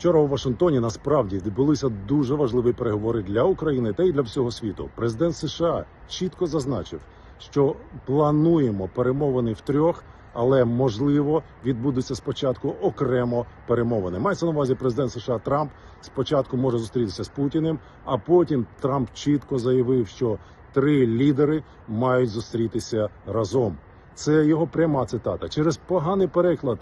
Вчора у Вашингтоні насправді відбулися дуже важливі переговори для України та й для всього світу. Президент США чітко зазначив, що плануємо перемовини в трьох, але можливо відбудуться спочатку окремо перемовини. Мається на увазі президент США Трамп спочатку може зустрітися з Путіним, а потім Трамп чітко заявив, що три лідери мають зустрітися разом. Це його пряма цитата. Через поганий переклад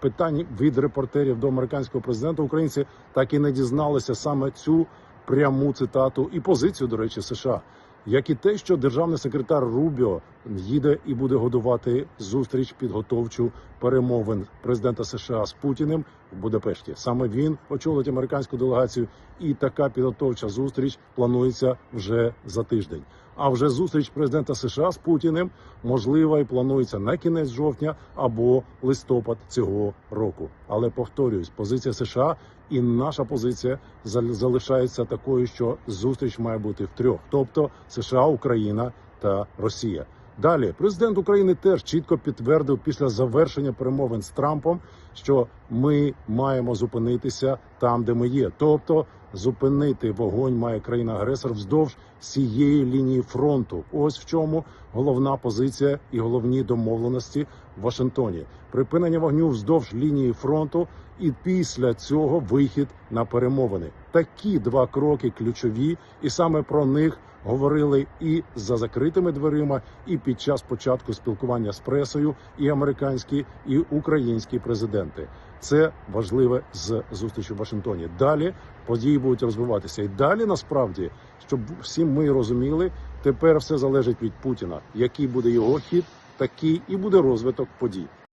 питань від репортерів до американського президента українці так і не дізналися саме цю пряму цитату і позицію, до речі, США. Як і те, що державний секретар Рубіо їде і буде годувати зустріч підготовчу перемовин президента США з Путіним в Будапешті. Саме він очолить американську делегацію, і така підготовча зустріч планується вже за тиждень. А вже зустріч президента США з Путіним можлива і планується на кінець жовтня або листопад цього року. Але повторюсь, позиція США і наша позиція зал- залишається такою, що зустріч має бути в трьох, тобто США, Україна та Росія. Далі президент України теж чітко підтвердив після завершення перемовин з Трампом, що ми маємо зупинитися там, де ми є, тобто зупинити вогонь має країна-агресор вздовж всієї лінії фронту. Ось в чому головна позиція і головні домовленості в Вашингтоні. Припинення вогню вздовж лінії фронту, і після цього вихід на перемовини. Такі два кроки ключові, і саме про них говорили і за закритими дверима, і під час початку спілкування з пресою, і американські, і українські президенти. Це важливе з зустрічі в Вашингтоні. Далі події будуть розвиватися, і далі насправді, щоб всі ми розуміли, тепер все залежить від Путіна. Який буде його хід, такий і буде розвиток подій.